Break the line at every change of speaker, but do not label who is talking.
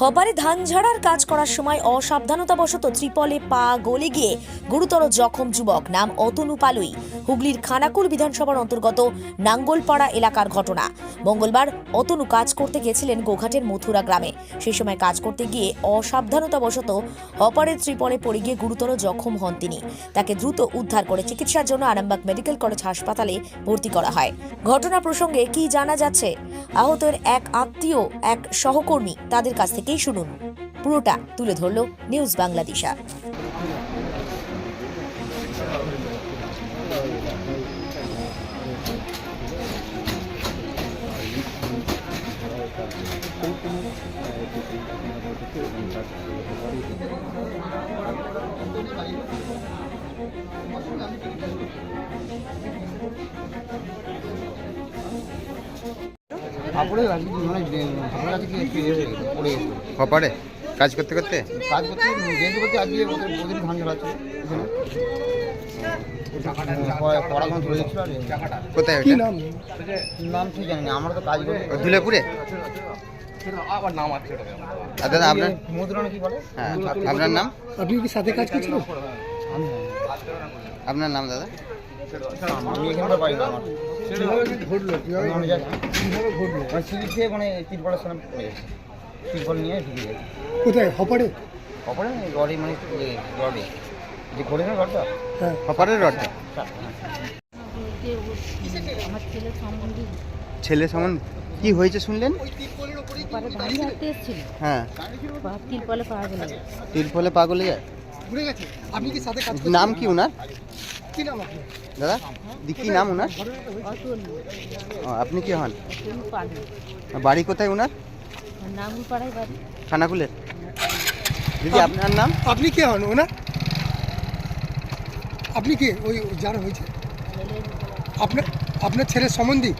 হবারে ধান ঝাড়ার কাজ করার সময় অসাবধানতাবশত ত্রিপলে পা গলে গিয়ে গুরুতর জখম যুবক, নাম অতনু পালুই। হুগলির খানাকুল বিধানসভার অন্তর্গত নাঙ্গলপাড়া এলাকার ঘটনা। মঙ্গলবার অতনু কাজ করতে গেছিলেন গোঘাটের মথুরা গ্রামে। সেই সময় কাজ করতে গিয়ে অসাবধানতাবশত হপারের ত্রিপলে পড়ে গিয়ে গুরুতর জখম হন তিনি। তাকে দ্রুত উদ্ধার করে চিকিৎসার জন্য আরামবাগ মেডিকেল কলেজ হাসপাতালে ভর্তি করা হয়। ঘটনা প্রসঙ্গে কি জানা যাচ্ছে? আহতের এক আত্মীয়, এক সহকর্মী তাদের কাছ থেকেই শুনুন। পুরোটা তুলে ধরল নিউজ বাংলাদেশা।
কাপড়ে রাখি মানে ঠাকুরের কাছে কি একটু ইয়ে পড়ে গেছে।
হপারে কাজ করতে করতে?
কাজ করতে করতে আজকে ওদের ওদের ধান ঝাড়াচ্ছে পড়াশোনা চলে যাচ্ছিল
কোথায় ওটা
নাম ঠিক জানি না আমরা তো কাজ করি।
দাদা আপনার?
কি বলে?
হ্যাঁ আপনার নাম?
আপনি কি সাথে কাজ করছিলেন?
আপনার নাম দাদা?
আমি না আমার।
ঘটলো কীভাবে ঘটলো?
মানে মানে তিরপলের সামনে পড়ে গেছে তিরপল নিয়ে ঢুকে গেছে।
কোথায়? হপারে?
তারপরে রডে মানে রডে। যে রডটা?
হ্যাঁ।
হপারের রডটা।
আমার ছেলে সম্বন্ধে
ছেলে সমান কি হয়েছে শুনলেন? হ্যাঁ।
তিরপলে পাওয়া গেল
তিল ফলে পাগলে যায়।
ঘুরে গেছে আপনি কি সাথে কাজ
নাম কি ওনার
কি নাম আপনি
দাদা কি নাম ওনার ও, আপনি কি হন? বাড়ি কোথায় ওনার খানাকুলের। দিদি আপনার নাম?
আপনি কে হন ওনার আপনি কি? ওই যার হয়েছে? আপনার আপনার ছেলের সম্বন্ধী?